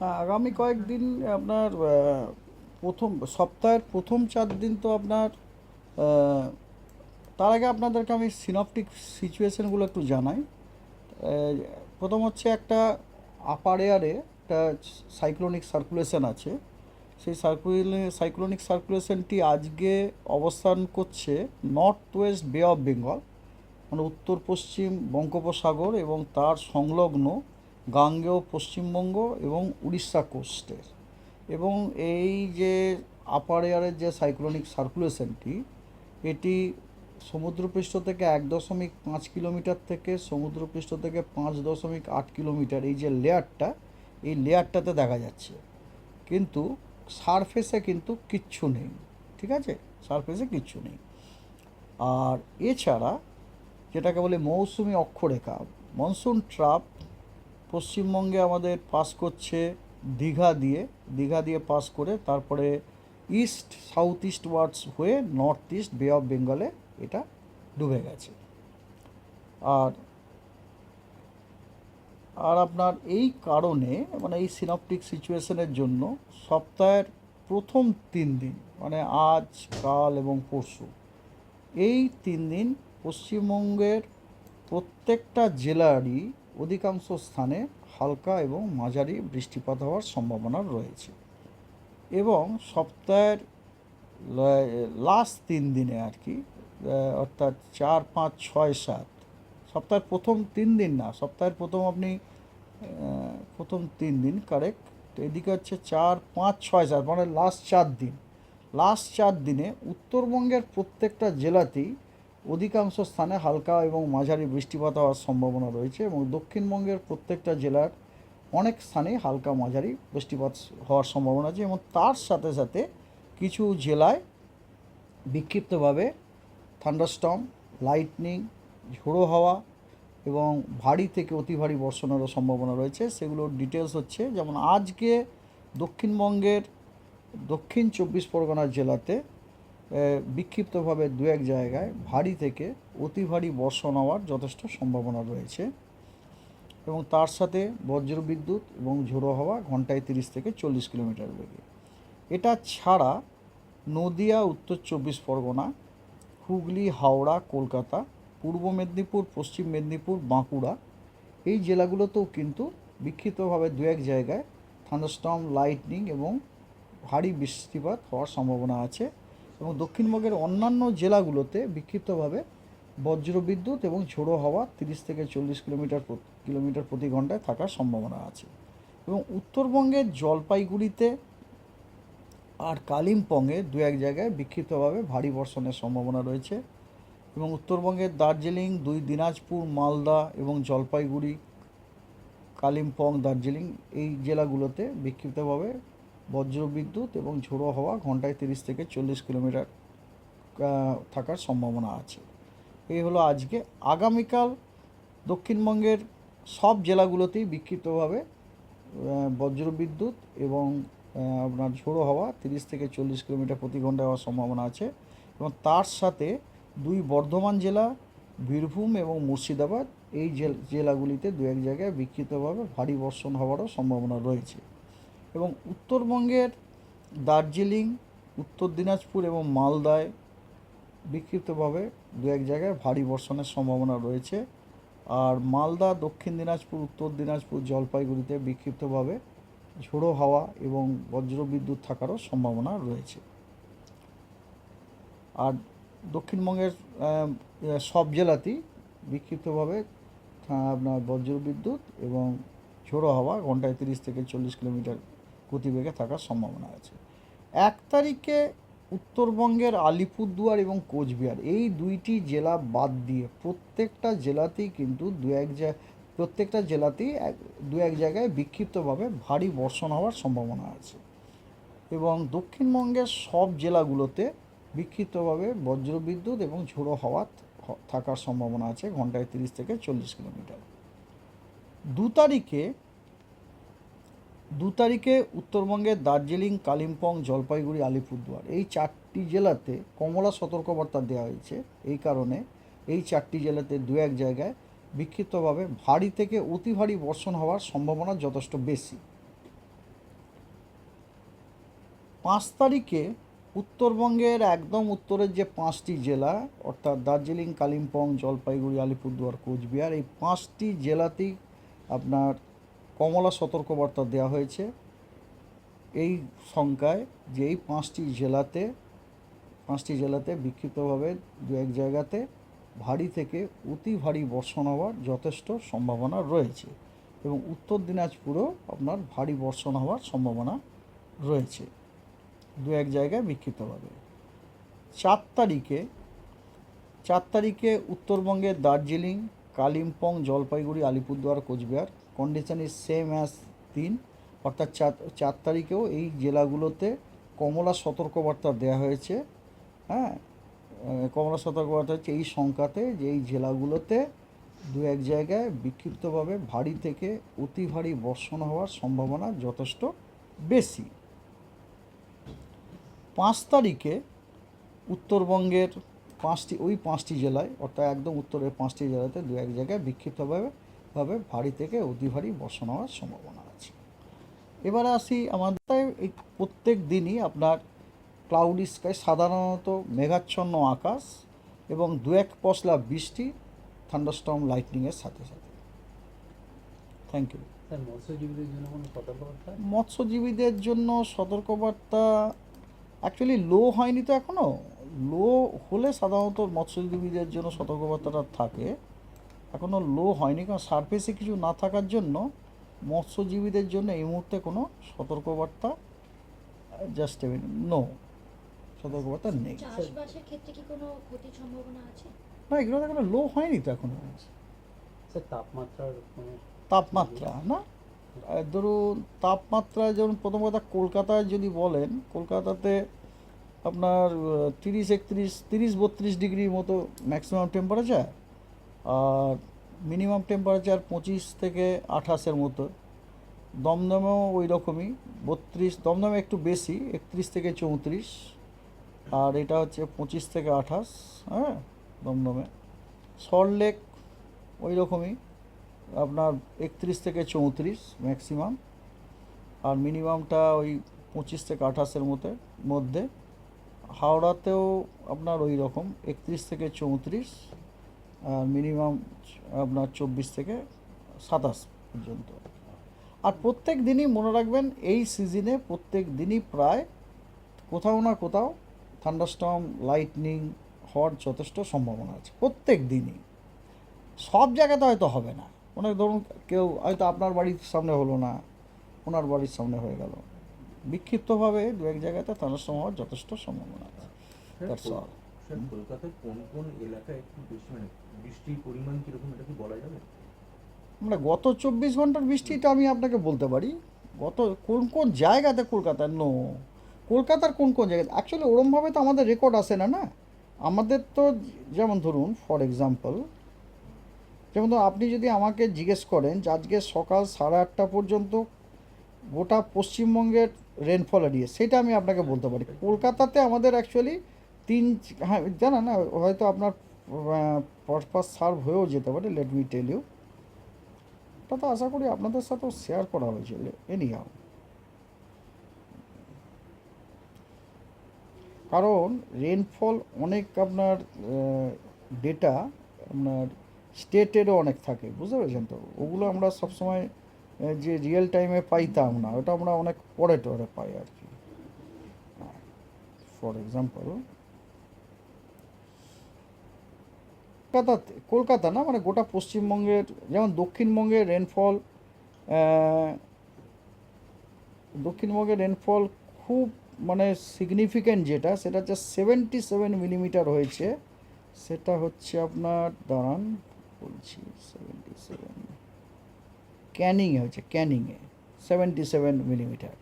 হ্যাঁ, আগামী কয়েকদিন আপনার প্রথম সপ্তাহের প্রথম চার দিন তো আপনার তার আগে আপনাদেরকে আমি সিনপটিক সিচুয়েশনগুলো একটু জানাই। প্রথম হচ্ছে একটা আপার এয়ারে একটা সাইক্লোনিক সার্কুলেশন আছে। সেই সার্কুলে সাইক্লোনিক সার্কুলেশনটি আজকে অবস্থান করছে north west Bay of Bengal মানে উত্তর পশ্চিম বঙ্গোপসাগর এবং তার সংলগ্ন গাঙ্গেয় পশ্চিমবঙ্গ এবং উড়িষ্যা কোস্টের এবং এই যে আপার এয়ারের যে সাইক্লোনিক সার্কুলেশনটি এটি সমুদ্রপৃষ্ঠ থেকে এক দশমিক পাঁচ কিলোমিটার থেকে সমুদ্রপৃষ্ঠ থেকে পাঁচ দশমিক আট কিলোমিটার, এই যে লেয়ারটা এই লেয়ারটাতে দেখা যাচ্ছে। কিন্তু সারফেসে কিন্তু কিচ্ছু নেই, ঠিক আছে? সারফেসে কিচ্ছু নেই। আর এছাড়া যেটাকে বলে মৌসুমি অক্ষরেখা মনসুন ট্রাপ পশ্চিমবঙ্গে আমাদের পাস করছে দীঘা দিয়ে দীঘা দিয়ে পাস করে তারপরে ইস্ট, সাউথ ইস্ট ওয়ার্ডস হয়ে নর্থ ইস্ট, বে অফ বেঙ্গলে এটা ডুবে গেছে। আর আর আপনার এই কারণে মানে এই সিনপটিক সিচুয়েশনের জন্য সপ্তাহের প্রথম তিন দিন মানে আজ, কাল এবং পরশু, এই তিন দিন পশ্চিমবঙ্গের প্রত্যেকটা জেলারই অধিকাংশ স্থানে হালকা এবং মাঝারি বৃষ্টিপাত হওয়ার সম্ভাবনা রয়েছে। এবং সপ্তাহের লাস্ট তিন দিনে আর কি অর্থাৎ চার, পাঁচ, ছয়, সাত, সপ্তাহের প্রথম তিন দিন না, সপ্তাহের প্রথম আপনি প্রথম তিন দিন কারেক্ট তো এদিকে হচ্ছে চার, পাঁচ, ছয়, সাত মানে লাস্ট চার দিন। লাস্ট চার দিনে উত্তরবঙ্গের প্রত্যেকটা জেলাতেই অধিকাংশ স্থানে হালকা এবং মাঝারি বৃষ্টিপাত হওয়ার সম্ভাবনা রয়েছে এবং দক্ষিণবঙ্গের প্রত্যেকটা জেলার অনেক স্থানেই হালকা মাঝারি বৃষ্টিপাত হওয়ার সম্ভাবনা আছে এবং তার সাথে সাথে কিছু জেলায় বিক্ষিপ্তভাবে থান্ডারস্টর্ম, লাইটনিং, ঝোড়ো হাওয়া এবং ভারী থেকে অতি ভারী বর্ষণেরও সম্ভাবনা রয়েছে। সেগুলোর ডিটেলস হচ্ছে, যেমন আজকে দক্ষিণবঙ্গের দক্ষিণ চব্বিশ পরগনা জেলাতে বিক্ষিপ্তভাবে দু এক জায়গায় ভারী থেকে অতি ভারী বর্ষণ হওয়ার যথেষ্ট সম্ভাবনা রয়েছে এবং তার সাথে বজ্রবিদ্যুৎ এবং ঝোড়ো হাওয়া ঘন্টায় তিরিশ থেকে চল্লিশ কিলোমিটার বেগে। এটা ছাড়া নদিয়া, উত্তর চব্বিশ পরগনা, হুগলি, হাওড়া, কলকাতা, পূর্ব মেদিনীপুর, পশ্চিম মেদিনীপুর, বাঁকুড়া এই জেলাগুলোতেও কিন্তু বিক্ষিপ্তভাবে দু এক জায়গায় থান্ডারস্টর্ম লাইটনিং এবং ভারী বৃষ্টিপাত হওয়ার সম্ভাবনা আছে। এবং দক্ষিণবঙ্গের অন্যান্য জেলাগুলোতে বিক্ষিপ্তভাবে বজ্রবিদ্যুৎ এবং ঝোড়ো হাওয়া তিরিশ থেকে চল্লিশ কিলোমিটার কিলোমিটার প্রতি ঘন্টায় থাকার সম্ভাবনা আছে। এবং উত্তরবঙ্গের জলপাইগুড়িতে আর কালিম্পংয়ে দু এক জায়গায় বিক্ষিপ্তভাবে ভারী বর্ষণের সম্ভাবনা রয়েছে এবং উত্তরবঙ্গের দার্জিলিং, দুই দিনাজপুর, মালদা এবং জলপাইগুড়ি, কালিম্পং, দার্জিলিং এই জেলাগুলোতে বিক্ষিপ্তভাবে বজ্রবিদ্যুৎ এবং ঝোড়ো হাওয়া ঘন্টায় তিরিশ থেকে চল্লিশ কিলোমিটার থাকার সম্ভাবনা আছে। এই হলো আজকে। আগামীকাল দক্ষিণবঙ্গের সব জেলাগুলোতেই বিক্ষিপ্তভাবে বজ্রবিদ্যুৎ এবং আপনার ঝোড়ো হাওয়া তিরিশ থেকে চল্লিশ কিলোমিটার প্রতি ঘণ্টা হওয়ার সম্ভাবনা আছে এবং তার সাথে দুই বর্ধমান জেলা, বীরভূম এবং মুর্শিদাবাদ, এই জেল- জেলাগুলিতে দু এক জায়গায় বিক্ষিপ্তভাবে ভারী বর্ষণ হওয়ারও সম্ভাবনা রয়েছে। এবং উত্তরবঙ্গের দার্জিলিং, উত্তর দিনাজপুর এবং মালদায় বিক্ষিপ্তভাবে দু এক জায়গায় ভারী বর্ষণের সম্ভাবনা রয়েছে। আর মালদা, দক্ষিণ দিনাজপুর, উত্তর দিনাজপুর জলপাইগুড়িতে বিক্ষিপ্তভাবে ঝোড়ো হাওয়া এবং বজ্রবিদ্যুৎ থাকারও সম্ভাবনা রয়েছে। আর দক্ষিণবঙ্গের সব জেলাতেই বিক্ষিপ্তভাবে আপনার বজ্রবিদ্যুৎ এবং ঝোড়ো হাওয়া ঘন্টায় তিরিশ থেকে চল্লিশ কিলোমিটার গতিবেগে থাকার সম্ভাবনা আছে। এক তারিখে উত্তরবঙ্গের আলিপুরদুয়ার এবং কোচবিহার, এই দুইটি জেলা বাদ দিয়ে প্রত্যেকটা জেলাতেই কিন্তু দু এক জায় প্রত্যেকটা জেলাতেই এক, দু এক জায়গায় বিক্ষিপ্তভাবে ভারী বর্ষণ হওয়ার সম্ভাবনা আছে এবং দক্ষিণবঙ্গের সব জেলাগুলোতে বিক্ষিপ্তভাবে বজ্রবিদ্যুৎ এবং ঝোড়ো হাওয়া থ- থাকার সম্ভাবনা আছে, ঘন্টায় তিরিশ থেকে চল্লিশ কিলোমিটার। দু তারিখে দু তারিখে উত্তরবঙ্গের দার্জিলিং, কালিম্পং, জলপাইগুড়ি, আলিপুরদুয়ার এই চারটি জেলাতে কমলা সতর্কবার্তা দেওয়া হয়েছে। এই কারণে এই চারটি জেলাতে দু এক জায়গায় বিক্ষিপ্তভাবে ভারী থেকে অতি ভারী বর্ষণ হওয়ার সম্ভাবনা যথেষ্ট বেশি। পাঁচ তারিখে উত্তরবঙ্গের একদম উত্তরের যে পাঁচটি জেলা, অর্থাৎ দার্জিলিং, কালিম্পং, জলপাইগুড়ি, আলিপুরদুয়ার, কোচবিহার, এই পাঁচটি জেলাতেই আপনার কমলা সতর্কবার্তা দেওয়া হয়েছে এই সংখ্যায় যে এই পাঁচটি জেলাতে পাঁচটি জেলাতে বিক্ষিপ্তভাবে দু এক জায়গাতে ভারী থেকে অতি ভারী বর্ষণ হওয়ার যথেষ্ট সম্ভাবনা রয়েছে এবং উত্তর দিনাজপুরেও আপনার ভারী বর্ষণ হওয়ার সম্ভাবনা রয়েছে দু এক জায়গায় বিক্ষিপ্তভাবে। চার তারিখে চার তারিখে উত্তরবঙ্গের Darjeeling, Kalimpong, Jalpaiguri, Alipurduar, Cooch Behar condition is same as তিন, অর্থাৎ চার চার তারিখেও এই জেলাগুলোতে কমলা সতর্কবার্তা দেওয়া হয়েছে। হ্যাঁ কমলা সতর্কবার্তা হচ্ছে এই সংখ্যাতে যে এই জেলাগুলোতে দু এক জায়গায় বিক্ষিপ্তভাবে ভারী থেকে অতি ভারী বর্ষণ হওয়ার সম্ভাবনা যথেষ্ট বেশি। পাঁচ তারিখে উত্তরবঙ্গের পাঁচটি, ওই পাঁচটি জেলায়, অর্থাৎ একদম উত্তরের পাঁচটি জেলাতে দু এক জায়গায় বিক্ষিপ্তভাবে ভাবে ভারী থেকে অতি ভারী বর্ষণ হওয়ার সম্ভাবনা আছে। এবারে আসি আমাদের এই প্রত্যেক দিনই আপনার ক্লাউডি স্কাই সাধারণত মেঘাচ্ছন্ন আকাশ এবং দু এক পশলা বৃষ্টি থান্ডারস্টর্ম লাইটনিংয়ের সাথে সাথে। থ্যাংক ইউ মৎস্যজীবীদের জন্য সতর্কবার্তা? অ্যাকচুয়ালি লো হয়নি তো এখনও লো হলে সাধারণত মৎস্যজীবীদের জন্য সতর্কবার্তাটা থাকে। এখনও লো হয়নি কারণ সারফেসে কিছু না থাকার জন্য মৎস্যজীবীদের জন্য এই মুহূর্তে কোনো সতর্কবার্তা জাস্ট নো সতর্কবার্তা নেই। চাষবাসের ক্ষেত্রে কি কোনো ক্ষতির সম্ভাবনা আছে? না এগুলো এখনও লো হয়নি তো এখনও স্যার তাপমাত্রার তাপমাত্রা না? আর ধরুন তাপমাত্রা যেমন প্রথম কথা কলকাতায় যদি বলেন কলকাতাতে আপনার তিরিশ একত্রিশ তিরিশ বত্রিশ ডিগ্রির মতো ম্যাক্সিমাম টেম্পারেচার মিনিমাম টেম্পারেচার পঁচিশ থেকে আঠাশের মতো। দমদমেও ওই রকমই, বত্রিশ, দমদমে একটু বেশি, একত্রিশ থেকে চৌত্রিশ। আর এটা হচ্ছে পঁচিশ থেকে আঠাশ হ্যাঁ দমদমে। সল্টলেক ওই রকমই, আপনার একত্রিশ থেকে চৌত্রিশ ম্যাক্সিমাম আর মিনিমামটা ওই পঁচিশ থেকে আঠাশের মধ্যে মধ্যে। হাওড়াতেও আপনার ওই রকম, একত্রিশ থেকে চৌত্রিশ। আর মিনিমাম আপনার চব্বিশ থেকে সাতাশ পর্যন্ত। আর প্রত্যেক দিনই মনে রাখবেন এই সিজনে প্রত্যেক দিনই প্রায় কোথাও না কোথাও থান্ডারস্টর্ম লাইটনিং হওয়ার যথেষ্ট সম্ভাবনা আছে প্রত্যেক দিনই। সব জায়গাতে হয়তো হবে না। অনেক ধরুন কেউ হয়তো আপনার বাড়ির সামনে হলো না ওনার বাড়ির সামনে হয়ে গেল। বিক্ষিপ্তভাবে দু এক জায়গাতে থান্ডারস্টর্ম হওয়ার যথেষ্ট সম্ভাবনা আছে। That's all. স্যার, কলকাতার কোন কোন এলাকায় একটু বেশি মানে বৃষ্টির পরিমাণ কীরকম এটা কি বলা যাবে? আমরা গত চব্বিশ ঘণ্টার বৃষ্টিটা আমি আপনাকে বলতে পারি। গত কোন কোন জায়গাতে কলকাতার নো কলকাতার কোন কোন জায়গাতে? অ্যাকচুয়ালি ওরমভাবে তো আমাদের রেকর্ড আসে না না? আমাদের তো যেমন ধরুন ফর এক্সাম্পল যেমন ধরুন, আপনি যদি আমাকে জিজ্ঞেস করেন যে আজকে সকাল সাড়ে আটটা পর্যন্ত গোটা পশ্চিমবঙ্গের রেনফল এরিয়া সেটা আমি আপনাকে বলতে পারি। কলকাতাতে আমাদের অ্যাকচুয়ালি তিন হ্যাঁ জানা না, হয়তো আপনার পারপাস সার্ভ হয়েও যেতে পারে লেট মি টেল ইউ তা তো আশা করি আপনাদের সাথেও শেয়ার করা হয়েছিল এনিহাও কারণ রেনফল অনেক আপনার ডেটা আপনার স্টেটেরও অনেক থাকে, বুঝতে পেরেছেন তো? ওগুলো আমরা সবসময় যে রিয়েল টাইমে পাইতাম না, ওটা আমরা অনেক পরে টরে পাই আর কি। ফর এক্সাম্পল কলকাতাতে কলকাতা না মানে গোটা পশ্চিমবঙ্গের, যেমন দক্ষিণবঙ্গের রেনফল দক্ষিণবঙ্গের রেনফল খুব মানে সিগনিফিক্যান্ট যেটা, সেটা হচ্ছে সেভেন্টি সেভেন মিলিমিটার হয়েছে। সেটা হচ্ছে আপনার, দাঁড়ান, বলছি সেভেন্টি সেভেন ক্যানিংয়ে হয়েছে ক্যানিংয়ে সেভেন্টি সেভেন মিলিমিটার